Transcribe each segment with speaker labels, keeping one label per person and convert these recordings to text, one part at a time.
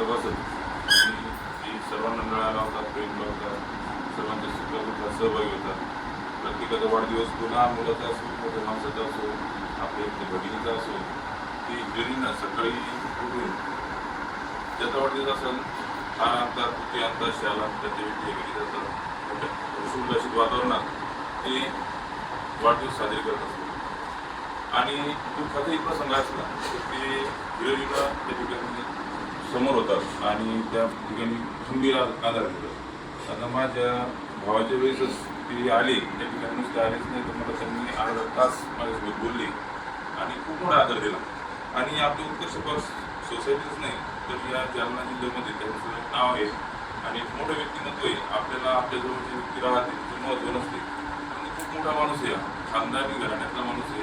Speaker 1: सभासद आणि सर्वांना मिळाला होता प्रेम होता सर्वांच्या सुखादुःखात सहभागी होता प्रत्येकाचा वाढदिवस पुन्हा मुलाचा असो मोठ्या माणसाचा असो आपल्या भगिनीचा असो ती घरीनं सकाळी उठून ज्याचा वाढदिवस असेल हा आणतात कुठे आणतात शाला त्याच्या व्यक्ती घरी जातात. मोठ्या सुरक्षित वातावरणात ते वाढदिवस साजरे करत असतात. आणि दुःखाचाही प्रसंग असला तर ते हिरोईनला त्या ठिकाणी समोर होतात आणि त्या ठिकाणी खंबीर आधार देतात आता माझ्या भावाच्या वेळेसच ती आली त्या ठिकाणी नुसते आलेच नाही तर मला त्यांनी अर्धा तास माझ्यासोबत बोलली आणि खूप मोठा आदर दिला. आणि आपली उत्कर्ष बस सोसायटीच नाही तर या जालना जिल्ह्यामध्ये त्यांचं नाव आहे. आणि एक मोठं व्यक्तिमत्व आहे. आपल्याला आपल्या जवळचे व्यक्ती राहते ते महत्त्व नसते. आणि खूप मोठा माणूस आहे खानदानी घराण्यातला माणूस आहे.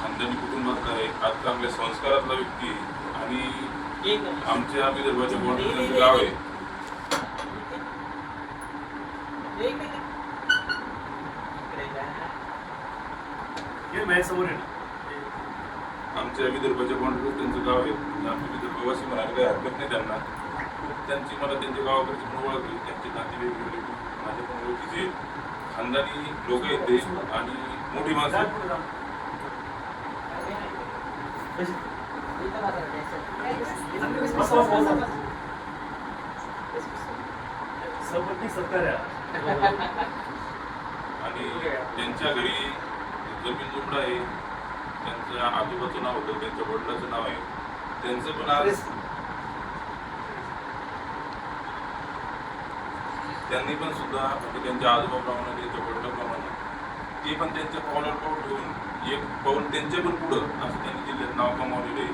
Speaker 1: खानदानी कुटुंबातला आहे. आज चांगल्या संस्कारातला व्यक्ती आहे. आणि आमच्या विदर्भाच्या बोर्डाचं गाव आहे. आमच्या विदर्भाच्या बाउंड्रीवर त्यांचं गाव आहे. आमच्या विदर्भवासी म्हणायला काही हरकत नाही त्यांना. त्यांची मला त्यांच्या गावाकडची पण ओळख आहे. त्यांचे नातेवाईक वगैरे माझ्या पण ओळखीचे. खानदानी लोक आहेत ते. आणि मोठी माणसं आणि त्यांच्या घरी जमीन जुमडा आहे. त्यांच्या आजोबाचं नाव होतं त्यांच्या वडिलाचं नाव आहे. त्यांचं पण आज त्यांनी पण सुद्धा म्हणजे त्यांच्या आजोबाप्रमाणे त्यांच्या वडिलाप्रमाणे ते पण त्यांच्या पावलावर पाऊल ठेवून एक पाऊल त्यांच्या पण पुढं असं त्यांनी जिल्ह्यात नाव कमावलेलं आहे.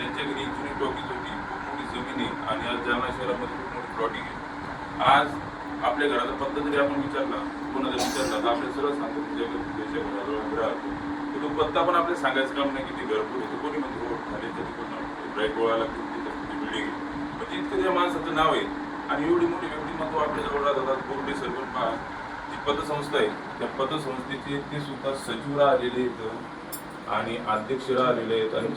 Speaker 1: त्यांच्या घरी जुनी टॉकीज होती खूप मोठी जमीन आहे आणि आज जालना शहरामध्ये खूप मोठी प्लॉटिंग आहे. आज आपल्या घराचा पत्ता जरी आपण विचारला कोणाला विचारला तर आपल्या सरळ सांगतो तुझ्या देशाच्या घराजवळ राहतो तर तो पत्ता पण आपल्याला सांगायचं काम नाही की ते घरपूर होतं कोणी म्हणजे रोड हो, खाली तर तिकडून ब्रेक गोळाला बिल्डिंग म्हणजे इतकं त्या माणसाचं नाव आहे आणि एवढी मोठी व्यक्तिमत्व आपल्या जवळ राहतात बोर्डे सरपंच पहा जी पतसंस्था आहे त्या पतसंस्थेचे ते सुद्धा सचिव राहिलेले आहेत आणि अध्यक्ष राहिलेले आहेत आणि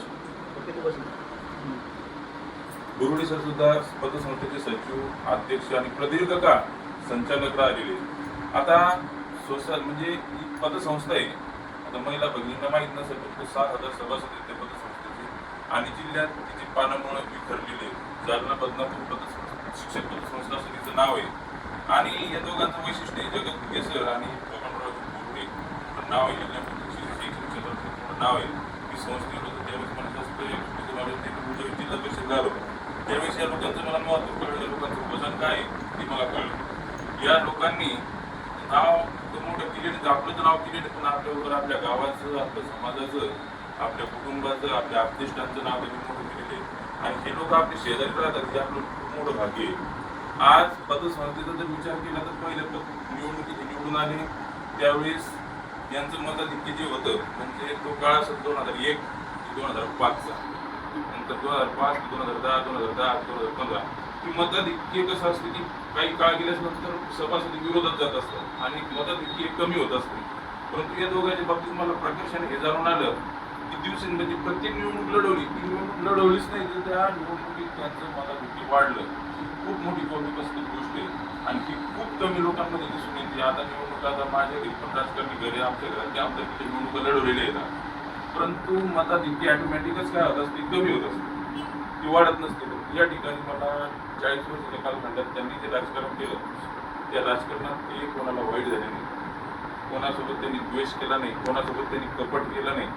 Speaker 1: गुरुडी सर सुद्धा पतसंस्थेचे सचिव अध्यक्ष आणि प्रदीर्घकाळ संचालक राहिलेले आता सोशल म्हणजे ही पतसंस्था आहे. आता महिला भगिनींना माहीत नसेल फक्त सात हजार सभासद आहेत त्या पतसंस्थेचे. आणि जिल्ह्यात तिची पानामुळं विखरलेले जालना बदनापूर पतसंस्था शिक्षक पतसंस्था असं तिचं नाव आहे. आणि या दोघांचं वैशिष्ट्य आहे जगत केसर आणि बबनराव गुरुडे. नाव आहे जिल्ह्यामध्ये शैक्षणिक क्षेत्रात खूप मोठं नाव आहे मी संस्थेत होतो त्यावेळेस मला जास्त या गोष्टीचं नॉलेज नाही पण झालो त्यावेळेस या लोकांचं मला महत्त्व कळलं या लोकांचं वजन काय ते मला कळलं. या लोकांनी नाव तर मोठं केलेलं आपलं तर नाव केलेलं पण आपल्याबरोबर आपल्या गावाचं आपल्या समाजाचं आपल्या कुटुंबाचं आपल्या आपतिष्टांचं नाव त्यांनी मोठं केलेलं आहे. आणि हे लोक आपले शेजारी राहतात हे आपलं खूप मोठं भाग्य आहे. आज पतसंस्थेचा जर विचार केला तर पहिल्या पद निवडणुकीत हे निवडून आले. त्यावेळेस यांचं मताधिक्य जे होतं म्हणजे तो काळ असेल दोन हजार एक ते दोन हजार पाचचा. नंतर दोन हजार पाच दोन हजार दहा दोन हजार दहा दोन हजार पंधरा ही मताधिक्य कसं असते की काही काळ गेल्यानंतर सभासद विरोधात जात असतात आणि मताधिक्य कमी होत असते परंतु या दोघांच्या बाबतीत मला प्रकर्षाने हे जाणून आलं की दिवसें म्हणजे प्रत्येक निवडणूक लढवली ती निवडणूक लढवलीच नाही तर त्या निवडणुकीत त्यांचं मताधिक्य वाढलं खूप मोठी कौतुक असलेली गोष्ट आहे आणि ती खूप कमी लोकांमध्ये दिसून येते आता निवडणूक आता माझ्या घरी पण राजकारणी घरी आमच्या घरात आमच्या निवडणुका लढवलेल्या आहेत परंतु मताधिक्य ऑटोमॅटिकच काय होत असते कमी होत असते. ती वाढत नसते. पण या ठिकाणी मला चाळीस वर्षाच्या कालखंडात त्यांनी जे राजकारण केलं त्या राजकारणात ते कोणाला वाईट झाले नाही. कोणासोबत त्यांनी द्वेष केला नाही कोणासोबत त्यांनी कपट केला नाही.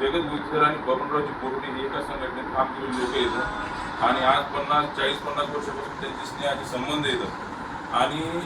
Speaker 1: जगत गुजर आणि बबनरावजी बोर्डे हे एका संघटनेत काम केलेले लोक येतात. आणि आज पन्नास चाळीस पन्नास वर्षापासून त्यांची स्नेहाचे संबंध येतात. आणि